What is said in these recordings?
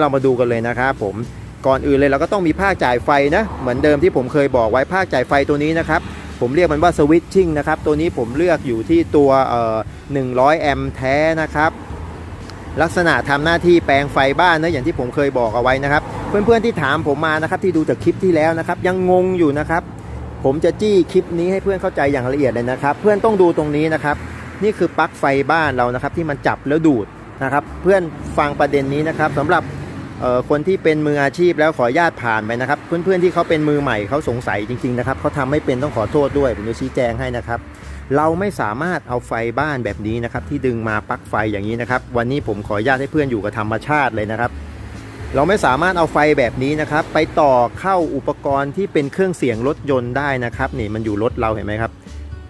เรามาดูกันเลยนะครับผมก่อนอื่นเลยเราก็ต้องมีภาคจ่ายไฟนะ เหมือนเดิมที่ผมเคยบอกไว้ภาคจ่ายไฟตัวนี้นะครับ ผมเรียกมันว่าสวิตชิ่งนะครับ ตัวนี้ผมเลือกอยู่ที่ตัวเอ่อ100แอมป์แท้นะครับ ลักษณะทำหน้าที่แปลงไฟบ้านนะอย่างที่ผมเคยบอกเอาไว้นะครับ เพื่อนๆที่ถามผมมานะครับที่ดูจากคลิปที่แล้วนะครับ ยังงงอยู่นะครับ ผมจะจี้คลิปนี้ให้เพื่อนเข้าใจอย่างละเอียดเลยนะครับ เพื่อนต้องดูตรงนี้นะครับ นี่คือปลั๊กไฟบ้านเรานะครับ ที่มันจับแล้วดูดนะครับ เพื่อนฟังประเด็นนี้นะครับสำหรับ คนที่เป็นมืออาชีพแล้วขออนุญาตผ่านไปนะครับ เพื่อนๆที่เขาเป็นมือใหม่เขาสงสัยจริงๆนะครับเขาทำไม่เป็นต้องขอโทษด้วยผมจะชี้แจงให้นะครับ เราไม่สามารถเอาไฟบ้านแบบนี้นะครับ ที่ดึงมาปลั๊กไฟอย่างนี้นะครับ วันนี้ผมขออนุญาตให้เพื่อนอยู่กับธรรมชาติเลยนะครับ เราไม่สามารถเอาไฟแบบนี้นะครับ ไปต่อเข้าอุปกรณ์ที่เป็นเครื่องเสียงรถยนต์ได้นะครับนี่มันอยู่รถเราเห็นไหมครับ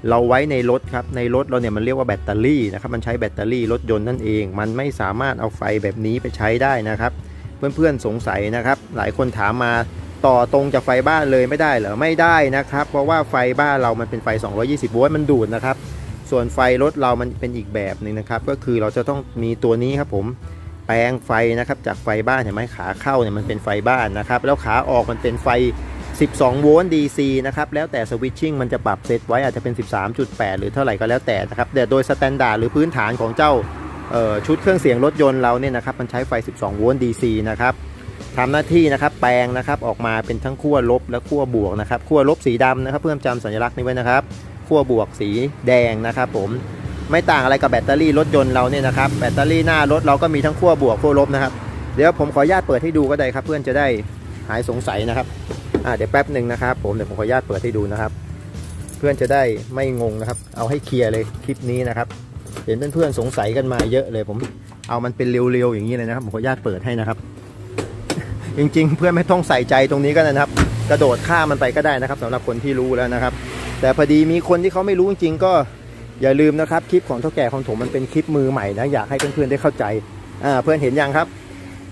เราไว้ในรถครับในรถเราเนี่ยมันเรียกว่าแบตเตอรี่นะครับมันใช้แบตเตอรี่รถยนต์นั่นเอง มันไม่สามารถเอาไฟแบบนี้ไปใช้ได้นะครับ เพื่อนๆสงสัยนะครับ หลายคนถามมาต่อตรงจากไฟบ้านเลยไม่ได้เหรอไม่ได้นะครับ เพราะว่าไฟบ้านเรามันเป็นไฟ 220 โวลต์มันดูดนะครับ ส่วนไฟรถเรามันเป็นอีกแบบหนึ่งนะครับ ก็คือเราจะต้องมีตัวนี้ครับผมแปลงไฟนะครับจากไฟบ้านเห็นไหมขาเข้าเนี่ยมันเป็นไฟบ้านนะครับ แล้วขาออกมันเป็นไฟ 12 โวลต์ DC นะครับ แล้วแต่สวิตชิ่งมันจะปรับเซตไว้อาจจะเป็น 13.8 หรือเท่าไหร่ก็แล้วแต่นะครับแต่โดยสแตนดาร์ดหรือพื้นฐานของเจ้า ชุดเครื่องเสียงรถยนต์เราเนี่ยนะครับมันใช้ไฟ 12 โวลต์ DC นะครับทำหน้าที่นะครับแปลงนะครับออกมาเป็นทั้งขั้วลบและขั้วบวกนะครับขั้วลบสีดำนะครับ เพื่อจำสัญลักษณ์นี้ไว้นะครับขั้วบวกสีแดงนะครับ ผมไม่ต่างอะไรกับแบตเตอรี่รถยนต์เราเนี่ยนะครับแบตเตอรี่หน้ารถเราก็มีทั้งขั้วบวกขั้วลบนะครับเดี๋ยวผมขออนุญาตเปิดให้ดูก็ได้ครับเพื่อนจะได้หายสงสัยนะครับอ่าเดี๋ยวแป๊บหนึ่งนะครับผมเดี๋ยวผมขออนุญาตเปิดให้ดูนะครับ เพื่อนจะได้ไม่งงนะครับ เอาให้เคลียร์เลยคลิปนี้นะครับ เห็นเพื่อนๆสงสัยกันมาเยอะเลย ผมเอามันเป็นเรียวๆอย่างนี้เลยนะครับผมขออนุญาตเปิดให้นะครับ จริงๆ เพื่อนไม่ต้องใส่ใจตรงนี้ก็ได้นะครับ กระโดดข้ามมันไปก็ได้นะครับสำหรับคนที่รู้แล้วนะครับ แต่พอดีมีคนที่เขาไม่รู้จริงๆก็อย่าลืมนะครับคลิปของเท่าแก่ของผมมันเป็นคลิปมือใหม่นะอยากให้เพื่อนๆได้เข้าใจอ่าเพื่อนเห็นยังครับ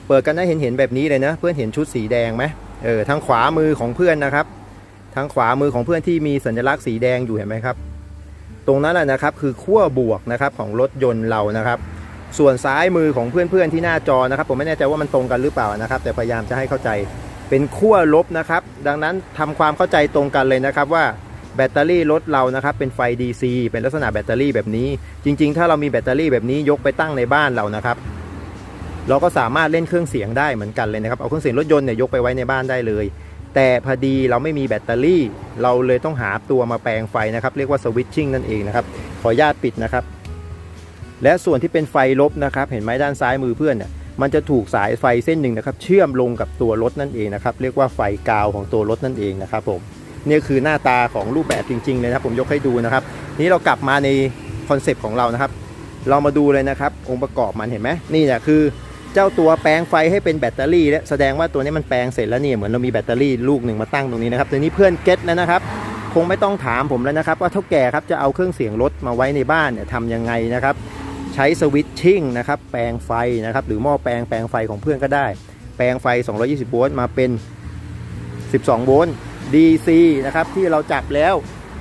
เปิดกันได้เห็นเห็นแบบนี้เลยนะ เพื่อนเห็นชุดสีแดงไหมเออทางขวามือของเพื่อนนะครับทางขวามือของเพื่อนที่มีสัญลักษณ์สีแดงอยู่เห็นไหมครับ ตรงนั้นแหละนะครับคือขั้วบวกนะครับของรถยนต์เรานะครับ ส่วนซ้ายมือของเพื่อนๆที่หน้าจอนะครับ ผมไม่แน่ใจว่ามันตรงกันหรือเปล่านะครับ แต่พยายามจะให้เข้าใจเป็นขั้วลบนะครับ ดังนั้นทำความเข้าใจตรงกันเลยนะครับว่าแบตเตอรี่รถเรานะครับเป็นไฟ DC เป็นลักษณะแบตเตอรี่แบบนี้ จริง ๆ ถ้าเรามีแบตเตอรี่แบบนี้ยกไปตั้งในบ้านเรานะครับ เราก็สามารถเล่นเครื่องเสียงได้เหมือนกันเลยนะครับเอาเครื่องเสียงรถยนต์เนี่ยยกไปไว้ในบ้านได้เลย แต่พอดีเราไม่มีแบตเตอรี่ เราเลยต้องหาตัวมาแปลงไฟนะครับ เรียกว่าสวิตชิ่งนั่นเองนะครับ ขออนุญาตปิดนะครับ และส่วนที่เป็นไฟลบนะครับ เห็นไหมด้านซ้ายมือเพื่อนเนี่ยมันจะถูกสายไฟเส้นหนึ่งนะครับ เชื่อมลงกับตัวรถนั่นเองนะครับ เรียกว่าไฟกาวของตัวรถนั่นเองนะครับผมนี่คือหน้าตาของรูปแบบจริงๆเลยนะครับ ผมยกให้ดูนะครับ นี้เรากลับมาในคอนเซปต์ของเรานะครับ เรามาดูเลยนะครับ องค์ประกอบมันเห็นไหมนี่เนี่ยคือ เจ้าตัวแปลงไฟให้เป็นแบตเตอรี่และแสดงว่าตัวนี้มันแปลงเสร็จแล้วเนี่ยเหมือนเรามีแบตเตอรี่ลูกหนึ่งมาตั้งตรงนี้นะครับตัวนี้เพื่อนเก็ตแล้วนะครับ คงไม่ต้องถามผมแล้วนะครับ ว่าเท่าแก่ครับจะเอาเครื่องเสียงรถมาไว้ในบ้านเนี่ยทำยังไงนะครับ ใช้สวิตชิ่งนะครับแปลงไฟนะครับหรือหม้อแปลงแปลงไฟของเพื่อนก็ได้ แปลงไฟ 220 โวลต์มาเป็น 12 โวลต์ DC นะครับที่เราจับแล้ว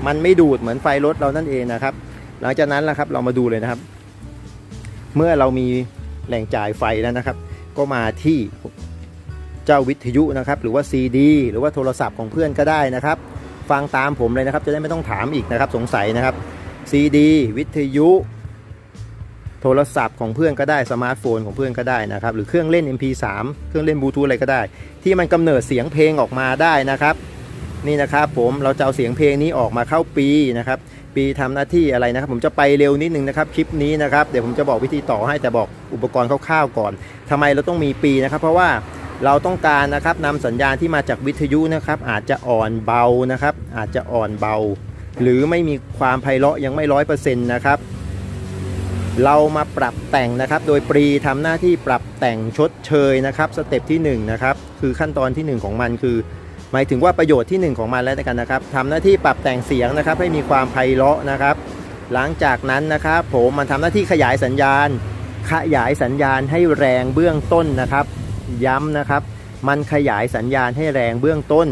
มันไม่ดูดเหมือนไฟรถเรานั่นเองนะครับ หลังจากนั้นนะครับเรามาดูเลยนะครับ เมื่อเรามี แหล่งจ่ายไฟแล้วนะครับ ก็มาที่เจ้าวิทยุนะครับ หรือว่า CD หรือว่าโทรศัพท์ของเพื่อนก็ได้นะครับ ฟังตามผมเลยนะครับจะได้ไม่ต้องถามอีกนะครับ สงสัยนะครับ CD วิทยุ โทรศัพท์ของเพื่อนก็ได้สมาร์ทโฟนของเพื่อนก็ได้นะครับ หรือเครื่องเล่น MP3 เครื่องเล่นบลูทูธอะไรก็ได้ ที่มันกำเนิดเสียงเพลงออกมาได้นะครับ นี่นะครับผมเราจะเอาเสียงเพลงนี้ออกมาเข้าปีนะครับ ปีทำหน้าที่อะไรนะครับ ผมจะไปเร็วนิดนึงนะครับคลิปนี้นะครับเดี๋ยวผมจะบอกวิธีต่อให้แต่บอกอุปกรณ์คร่าวๆก่อนทำไมเราต้องมีปีนะครับ เพราะว่าเราต้องการนะครับนำสัญญาณที่มาจากวิทยุนะครับ อาจจะอ่อนเบานะครับ อาจจะอ่อนเบา หรือไม่มีความไพเราะยังไม่ร้อยเปอร์เซ็นต์นะครับเรามาปรับแต่งนะครับ โดยปรีทำหน้าที่ปรับแต่งชดเชยนะครับ สเต็ปที่1นะครับ คือขั้นตอนที่ 1 ของมันคือ หมายถึงว่าประโยชน์ที่ 1 ของมันแล้วกันนะครับทำหน้าที่ปรับแต่งเสียงนะครับ ให้มีความไพเราะนะครับ หลังจากนั้นนะครับผมมันทำหน้าที่ขยายสัญญาณ ขยายสัญญาณให้แรงเบื้องต้นนะครับ ย้ำนะครับ มันขยายสัญญาณให้แรงเบื้องต้น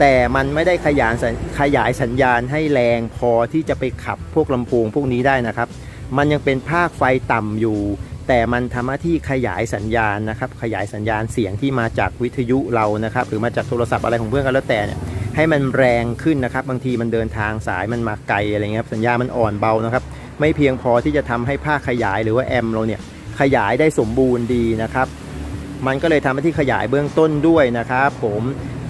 แต่มันไม่ได้ขยายขยายสัญญาณให้แรงพอที่จะไปขับพวกลำโพงพวกนี้ได้นะครับ มันยังเป็นภาคไฟต่ำอยู่ แต่มันทำหน้าที่ขยายสัญญาณนะครับขยายสัญญาณเสียงที่มาจากวิทยุเรานะครับหรือมาจากโทรศัพท์อะไรของเพื่อนก็แล้วแต่เนี่ยให้มันแรงขึ้นนะครับ บางทีมันเดินทางสายมันมาไกลอะไรเงี้ยครับสัญญาณมันอ่อนเบานะครับไม่เพียงพอที่จะทำให้ภาคขยายหรือว่าแอมเราเนี่ยขยายได้สมบูรณ์ดีนะครับ มันก็เลยทำหน้าที่ขยายเบื้องต้นด้วยนะครับผม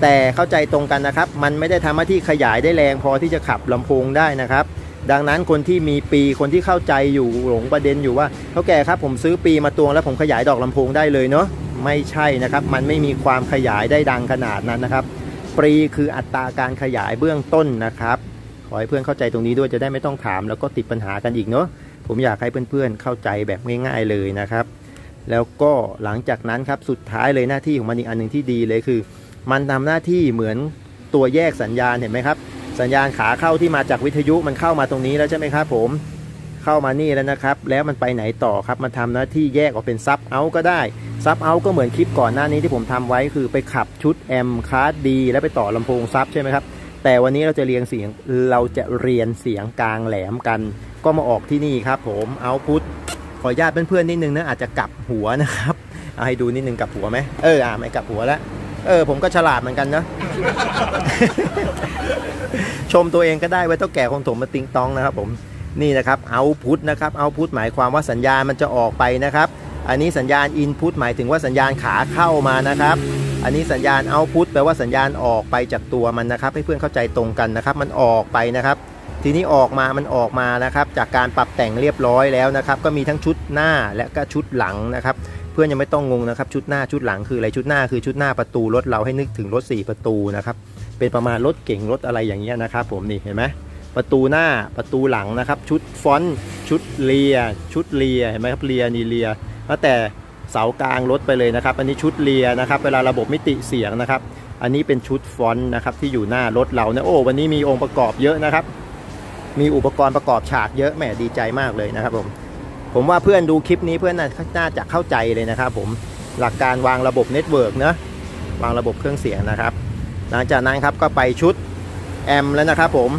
แต่เข้าใจตรงกันนะครับ มันไม่ได้ทำหน้าที่ขยายได้แรงพอที่จะขับลำโพงได้นะครับ ดังนั้นคนที่มีปีคนที่เข้าใจอยู่หลงประเด็นอยู่ว่าเท่าแก่ครับผมซื้อปีมาตวงแล้วผมขยายดอกลำโพงได้เลยเนาะไม่ใช่นะครับ มันไม่มีความขยายได้ดังขนาดนั้นนะครับ ปรีคืออัตราการขยายเบื้องต้นนะครับขอให้เพื่อนเข้าใจตรงนี้ด้วยจะได้ไม่ต้องถาม แล้วก็ติดปัญหากันอีกเนาะผมอยากให้เพื่อนๆเข้าใจแบบง่ายๆเลยนะครับ แล้วก็หลังจากนั้นครับสุดท้ายเลยหน้าที่ของมันอีกอันหนึ่งที่ดีเลยคือ มันทำหน้าที่เหมือนตัวแยกสัญญาณเห็นไหมครับ สัญญาณขาเข้าที่มาจากวิทยุมันเข้ามาตรงนี้แล้วใช่ไหมครับผมเข้ามานี่แล้วนะครับ แล้วมันไปไหนต่อครับมันทำหน้าที่แยกออกเป็นซับเอาก็ได้ซับเอาก็เหมือนคลิปก่อนหน้านี้ที่ผมทำไว้คือไปขับชุดแอมคาร์ดดีแล้วไปต่อลำโพงซับใช่ไหมครับแต่วันนี้เราจะเรียงเสียงเราจะเรียนเสียงกลางแหลมกัน ก็มาออกที่นี่ครับผมเอาพุทขออนุญาตเพื่อนๆนิดนึงนะอาจจะกลับหัวนะครับเอาให้ดูนิดนึงกลับหัวไหมเอออ่าไม่กลับหัวแล้ว เออ ผมก็ฉลาดเหมือนกันเนาะชมตัวเองก็ได้ไว้เท่าแก่คงถมมาติงตองนะครับผมนี่นะครับเอาพุทนะครับเอาพุทหมายความว่าสัญญาณมันจะออกไปนะครับ อันนี้สัญญาณอินพุตหมายถึงว่าสัญญาณขาเข้ามานะครับ อันนี้สัญญาณเอาพุตแปลว่าสัญญาณออกไปจากตัวมันนะครับ ให้เพื่อนเข้าใจตรงกันนะครับ มันออกไปนะครับ ทีนี้ออกมามันออกมานะครับ จากการปรับแต่งเรียบร้อยแล้วนะครับ ก็มีทั้งชุดหน้าและก็ชุดหลังนะครับเพื่อนยังไม่ต้องงงนะครับชุดหน้าชุดหลังคืออะไรชุดหน้าคือชุดหน้าประตูรถเราให้นึกถึงรถ 4 ประตูนะครับเป็นประมาณรถเก่งรถอะไรอย่างเงี้ยนะครับผมนี่เห็นไหมประตูหน้าประตูหลังนะครับ ชุดฟอนต์ชุดเลีย ชุดเลียเห็นไหมครับเลียนี่เลียแล้วแต่เสากลางรถไปเลยนะครับ อันนี้ชุดเลียนะครับเวลาระบบมิติเสียงนะครับ อันนี้เป็นชุดฟอนต์นะครับที่อยู่หน้ารถเราเนี่ยโอ้วันนี้มีองค์ประกอบเยอะนะครับ มีอุปกรณ์ประกอบฉากเยอะแหมดีใจมากเลยนะครับผม ผมว่าเพื่อนดูคลิปนี้เพื่อนน่าจะเข้าใจเลยนะครับผมหลักการวางระบบเน็ตเวิร์กเนะวางระบบเครื่องเสียงนะครับ หลังจากนั้นครับก็ไปชุดแอมแล้วนะครับผม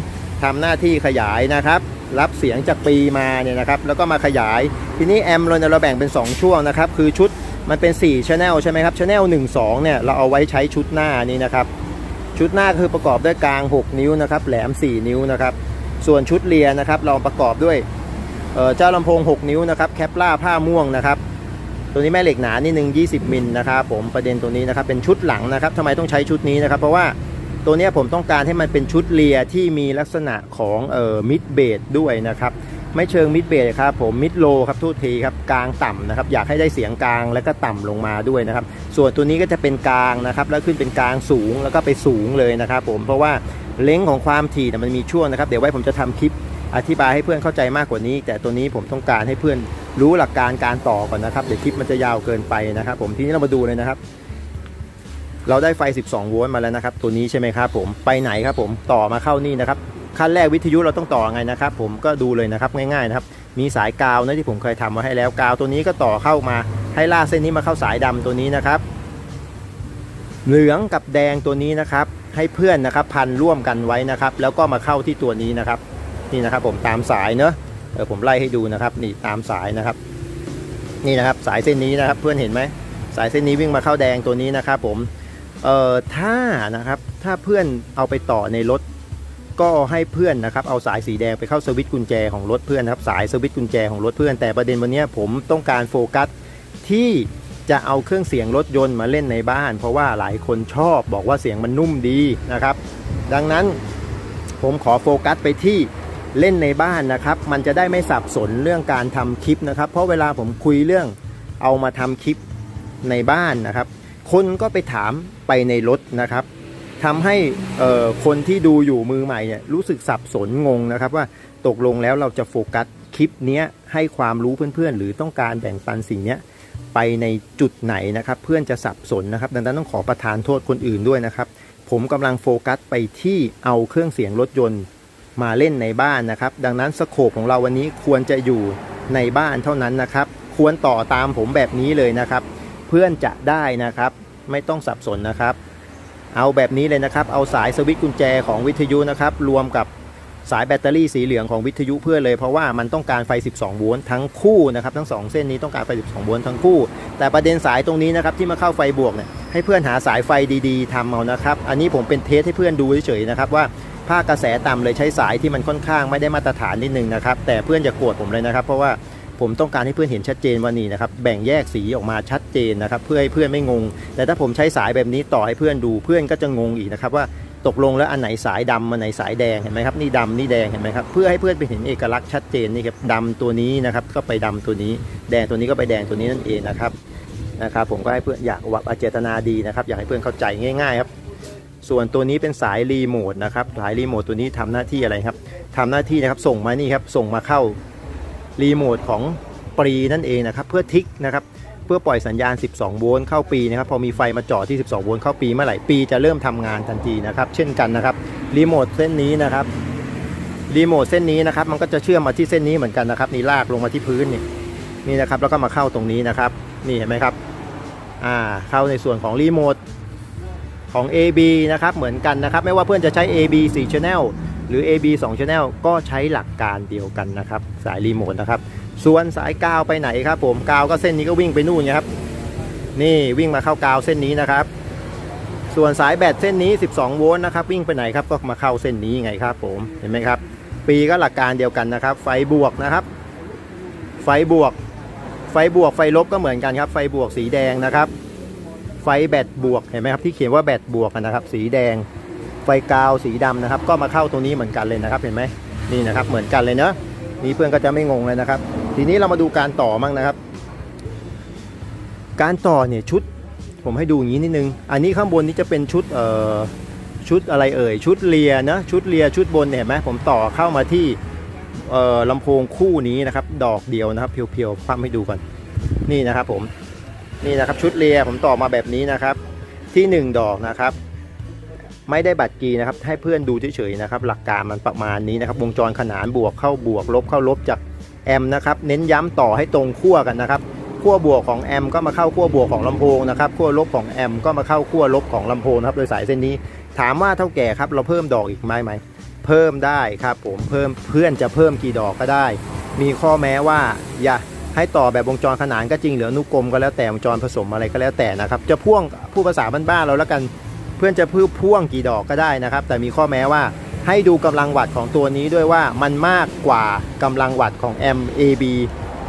ทำหน้าที่ขยายนะครับ รับเสียงจากปีมาเนี่ยนะครับ แล้วก็มาขยาย ทีนี้แอมเราเนี่ยเราแบ่งเป็น 2 ช่วงนะครับ คือชุดมันเป็น4 Channel ใช่ไหมครับ Channel 1 2เนี่ยเราเอาไว้ใช้ชุดหน้านี้นะครับ ชุดหน้าคือประกอบด้วยกลาง 6 นิ้วนะครับ แหลม 4 นิ้วนะครับ ส่วนชุดเลียนะครับ เราประกอบด้วย เจ้าลำโพง 6 นิ้วนะครับแคปล่าผ้าม่วงนะครับตัวนี้แม่เหล็กหนานิดนึง20 มิลนะครับผมประเด็นตัวนี้นะครับเป็นชุดหลังนะครับทำไมต้องใช้ชุดนี้นะครับเพราะว่าตัวนี้ผมต้องการให้มันเป็นชุดเลียที่มีลักษณะของเอ่อมิดเบสด้วยนะครับไม่เชิงมิดเบสครับผมมิดโลครับทุกทีครับกลางต่ำนะครับอยากให้ได้เสียงกลางแล้วก็ต่ำลงมาด้วยนะครับส่วนตัวนี้ก็จะเป็นกลางนะครับแล้วขึ้นเป็นกลางสูงแล้วก็ไปสูงเลยนะครับผมเพราะว่าเล้งของความถี่มันมีช่วงนะครับ เดี๋ยวไว้ผมจะทำคลิป อธิบายให้เพื่อนเข้าใจมากกว่านี้ แต่ตัวนี้ผมต้องการให้เพื่อนรู้หลักการการต่อก่อนนะครับเดี๋ยวคลิปมันจะยาวเกินไปนะครับ ผมทีนี้เรามาดูเลยนะครับ เราได้ไฟ 12 โวลต์มาแล้วนะครับ ตัวนี้ใช่ไหมครับผมไปไหนครับผมต่อมาเข้านี่นะครับขั้นแรกวิทยุเราต้องต่อไงนะครับ ผมก็ดูเลยนะครับง่ายๆนะครับมีสายกาวนะที่ผมเคยทำมาให้แล้วกาวตัวนี้ก็ต่อเข้ามาให้ลากเส้นนี้มาเข้าสายดำตัวนี้นะครับ เหลืองกับแดงตัวนี้นะครับ ให้เพื่อนนะครับพันร่วมกันไว้นะครับ แล้วก็มาเข้าที่ตัวนี้นะครับ นี่นะครับผมตามสายเนอะเออผมไล่ให้ดูนะครับ นี่ตามสายนะครับ นี่นะครับสายเส้นนี้นะครับ เพื่อนเห็นไหมสายเส้นนี้วิ่งมาเข้าแดงตัวนี้นะครับ ผมเอ่อถ้านะครับถ้าเพื่อนเอาไปต่อในรถก็ให้เพื่อนนะครับเอาสายสีแดงไปเข้าสวิตช์กุญแจของรถเพื่อนนะครับสายสวิตช์กุญแจของรถเพื่อนแต่ประเด็นวันนี้ผมต้องการโฟกัสที่จะเอาเครื่องเสียงรถยนต์มาเล่นในบ้าน เพราะว่าหลายคนชอบบอกว่าเสียงมันนุ่มดีนะครับ ดังนั้นผมขอโฟกัสไปที่ เล่นในบ้านนะครับ มันจะได้ไม่สับสนเรื่องการทำคลิปนะครับ เพราะเวลาผมคุยเรื่องเอามาทำคลิปในบ้านนะครับ คนก็ไปถามไปในรถนะครับทำให้คนที่ดูอยู่มือใหม่เนี่ยรู้สึกสับสนงงนะครับว่าตกลงแล้วเราจะโฟกัสคลิปนี้ให้ความรู้เพื่อนๆ หรือต้องการแบ่งปันสิ่งนี้ไปในจุดไหนนะครับ เพื่อนจะสับสนนะครับ ดังนั้นต้องขอประทานโทษคนอื่นด้วยนะครับ ผมกำลังโฟกัสไปที่เอาเครื่องเสียงรถยนต์ มาเล่นในบ้านนะครับ ดังนั้นสโคปของเราวันนี้ควรจะอยู่ในบ้านเท่านั้นนะครับ ควรต่อตามผมแบบนี้เลยนะครับ เพื่อนจะได้นะครับ ไม่ต้องสับสนนะครับ เอาแบบนี้เลยนะครับ เอาสายสวิตช์กุญแจของวิทยุนะครับ รวมกับสายแบตเตอรี่สีเหลืองของวิทยุเพื่อเลยเพราะว่ามันต้องการไฟ 12 โวลต์ทั้งคู่นะครับทั้งสองเส้นนี้ต้องการไฟ 12 โวลต์ทั้งคู่ แต่ประเด็นสายตรงนี้นะครับที่มาเข้าไฟบวกเนี่ยให้เพื่อนหาสายไฟดีๆทำเอานะครับ อันนี้ผมเป็นเทสให้เพื่อนดูเฉยๆนะครับว่า ภาคกระแสต่ำเลยใช้สายที่มันค่อนข้างไม่ได้มาตรฐานนิดนึงนะครับ แต่เพื่อนจะโกรธผมเลยนะครับ เพราะว่าผมต้องการให้เพื่อนเห็นชัดเจนว่านี่นะครับแบ่งแยกสีออกมาชัดเจนนะครับ เพื่อให้เพื่อนไม่งง แต่ถ้าผมใช้สายแบบนี้ต่อให้เพื่อนดูเพื่อนก็จะงงอีกนะครับว่าตกลงแล้วอันไหนสายดำอันไหนสายแดงเห็นไหมครับนี่ดำนี่แดงเห็นไหมครับเพื่อให้เพื่อนไปเห็นเอกลักษณ์ชัดเจนนี่ครับดำตัวนี้นะครับก็ไปดำตัวนี้ แดงตัวนี้ก็ไปแดงตัวนี้นั่นเองนะครับนะครับผมก็ให้เพื่อนอยากว่าเจตนาดีนะครับ อยากให้เพื่อนเข้าใจง่ายๆครับ ส่วนตัวนี้เป็นสายรีโมทนะครับสายรีโมทตัวนี้ทำหน้าที่อะไรครับทำหน้าที่นะครับส่งมานี่ครับส่งมาเข้ารีโมทของปรีนั่นเองนะครับเพื่อทิกนะครับเพื่อปล่อยสัญญาณ 12 โวลต์เข้าปีนะครับพอมีไฟมาจ่อที่ 12 โวลต์เข้าปีเมื่อไหร่ปีจะเริ่มทำงานทันทีนะครับเช่นกันนะครับรีโมทเส้นนี้นะครับรีโมทเส้นนี้นะครับมันก็จะเชื่อมมาที่เส้นนี้เหมือนกันนะครับนี่ลากลงมาที่พื้นนี่นี่นะครับแล้วก็มาเข้าตรงนี้นะครับนี่เห็นไหมครับอ่าเข้าในส่วนของรีโมท ของ AB นะครับเหมือนกันนะครับ ไม่ว่าเพื่อนจะใช้ AB 4 Channel หรือ AB 2 Channel ก็ใช้หลักการเดียวกันนะครับ สายรีโมทนะครับ ส่วนสายกาวไปไหนครับผมกาวก็เส้นนี้ก็วิ่งไปนู่นไงครับ นี่วิ่งมาเข้ากาวเส้นนี้นะครับ ส่วนสายแบตเส้นนี้ 12 โวลต์นะครับ วิ่งไปไหนครับก็มาเข้าเส้นนี้ไงครับผมเห็นไหมครับ ปีก็หลักการเดียวกันนะครับ ไฟบวกนะครับ ไฟบวก ไฟบวกไฟลบก็เหมือนกันครับ ไฟบวกสีแดงนะครับ ไฟแบตบวกเห็นไหมครับที่เขียนว่าแบตบวกนะครับ สีแดงไฟกาวสีดำนะครับ ก็มาเข้าตรงนี้เหมือนกันเลยนะครับเห็นไหมนี่นะครับเหมือนกันเลยเนอะนี่เพื่อนก็จะไม่งงเลยนะครับ ทีนี้เรามาดูการต่อมั่งนะครับ การต่อเนี่ยชุดผมให้ดูอย่างนี้นิดนึง อันนี้ข้างบนนี้จะเป็นชุดเอ่อชุดอะไรเอ่ยชุดเลียนะชุดเลียชุดบนเห็นไหมผมต่อเข้ามาที่เอ่อลำโพงคู่นี้นะครับ ดอกเดียวนะครับ เพียวๆพับให้ดูก่อน นี่นะครับผม นี่นะครับชุดเลียผมต่อมาแบบนี้นะครับ ที่ 1 ดอกนะครับ ไม่ได้บัตรกีนะครับให้เพื่อนดูเฉยๆนะครับ หลักการมันประมาณนี้นะครับ วงจรขนานบวกเข้าบวกลบเข้าลบจากแอมนะครับ เน้นย้ำต่อให้ตรงขั้วกันนะครับขั้วบวกของแอมก็มาเข้าขั้วบวกของลำโพงนะครับขั้วลบของแอมก็มาเข้าขั้วลบของลำโพงนะครับโดยสายเส้นนี้ ถามว่าเท่าแก่ครับเราเพิ่มดอกอีกไหมไหมเพิ่มได้ครับผมเพิ่มเพื่อนจะเพิ่มกี่ดอกก็ได้ มีข้อแม้ว่าอย่า ให้ต่อแบบวงจรขนานก็จริงหรืออนุกรมก็แล้วแต่วงจรผสมอะไรก็แล้วแต่นะครับจะพ่วงผู้ภาษาบ้านๆเราแล้วกันเพื่อนจะพื้พ่วงกี่ดอกก็ได้นะครับ แต่มีข้อแม้ว่าให้ดูกำลังวัตต์ของตัวนี้ด้วยว่ามันมากกว่ากำลังวัตต์ของ MAB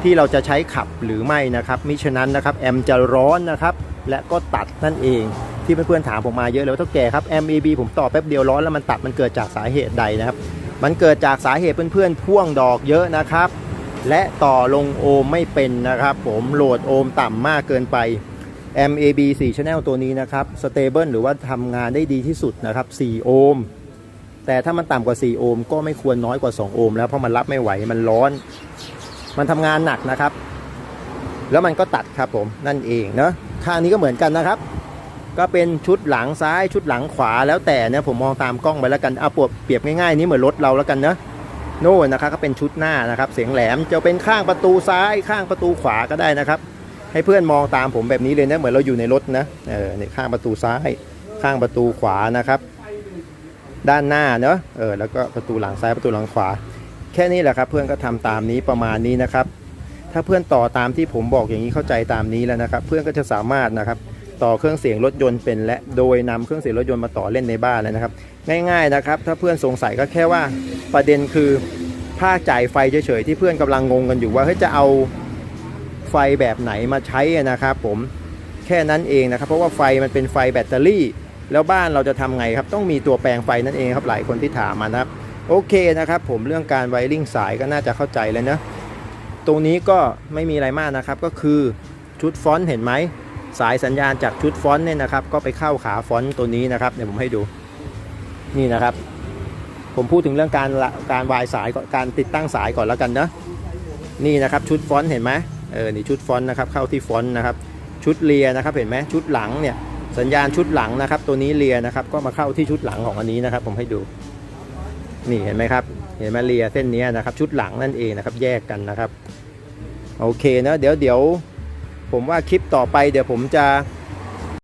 ที่เราจะใช้ขับหรือไม่นะครับมิฉะนั้นนะครับแอมจะร้อนนะครับและก็ตัดนั่นเองที่เพื่อนๆถามผมมาเยอะเลยว่าเท่าแก่ครับ MAB ผมต่อแป๊บเดียวร้อนแล้วมันตัดมันเกิดจากสาเหตุใดนะครับ มันเกิดจากสาเหตุเพื่อนๆพ่วงดอกเยอะนะครับ และต่อลงโอห์มไม่เป็นนะครับ ผมโหลดโอห์มต่ำมากเกินไป MAB 4 Channel ตัวนี้นะครับ Stable หรือว่าทำงานได้ดีที่สุดนะครับ 4 โอห์มแต่ถ้ามันต่ำกว่า 4 โอห์มก็ไม่ควรน้อยกว่า 2 โอห์มแล้วเพราะมันรับไม่ไหวมันร้อน มันทำงานหนักนะครับ แล้วมันก็ตัดครับผมนั่นเองเนาะข้างนี้ก็เหมือนกันนะครับ ก็เป็นชุดหลังซ้ายชุดหลังขวาแล้วแต่เนี่ยผมมองตามกล้องไปแล้วกันเอาปวดเปรียบง่ายๆนี่เหมือนรถเราแล้วกันเนาะ โน่นนะครับก็เป็นชุดหน้านะครับ เสียงแหลมจะเป็นข้างประตูซ้ายข้างประตูขวาก็ได้นะครับ ให้เพื่อนมองตามผมแบบนี้เลยนะเหมือนเราอยู่ในรถนะเออในข้างประตูซ้าย ข้างประตูขวานะครับ ด้านหน้าเนาะเออแล้วก็ประตูหลังซ้ายประตูหลังขวา แค่นี้แหละครับ เพื่อนก็ทำตามนี้ประมาณนี้นะครับ ถ้าเพื่อนต่อตามที่ผมบอกอย่างนี้เข้าใจตามนี้แล้วนะครับ เพื่อนก็จะสามารถนะครับต่อเครื่องเสียงรถยนต์เป็นและโดยนำเครื่องเสียงรถยนต์มาต่อเล่นในบ้านเลยนะครับ ง่ายๆนะครับ ถ้าเพื่อนสงสัยก็แค่ว่าประเด็นคือภาจ่ายไฟเฉยๆที่เพื่อนกำลังงงกันอยู่ว่าเฮ้ยจะเอาไฟแบบไหนมาใช้นะครับ ผมแค่นั้นเองนะครับ เพราะว่าไฟมันเป็นไฟแบตเตอรี่ แล้วบ้านเราจะทำไงครับ ต้องมีตัวแปลงไฟนั่นเองครับหลายคนที่ถามมานะครับ โอเคนะครับ ผมเรื่องการไวริ่งสายก็น่าจะเข้าใจแล้วนะตรงนี้ก็ไม่มีอะไรมากนะครับ ก็คือชุดฟอนต์เห็นไหมสายสัญญาณจากชุดฟอนต์เนี่ยนะครับ ก็ไปเข้าขาฟอนต์ตัวนี้นะครับเดี๋ยวผมให้ดู นี่นะครับ ผมพูดถึงเรื่องการการวายสายก่อนการติดตั้งสายก่อนแล้วกันนะนี่นะครับชุดฟอนต์เห็นไหมเออนี่ชุดฟอนต์นะครับเข้าที่ฟอนต์นะครับ ชุดเลียนะครับเห็นไหมชุดหลังเนี่ยสัญญาณชุดหลังนะครับ ตัวนี้เลียนะครับ ก็มาเข้าที่ชุดหลังของอันนี้นะครับ ผมให้ดู นี่เห็นไหมครับ เห็นไหมเลียเส้นนี้นะครับ ชุดหลังนั่นเองนะครับ แยกกันนะครับ โอเคนะเดี๋ยวเดี๋ยวผมว่าคลิปต่อไปเดี๋ยวผมจะ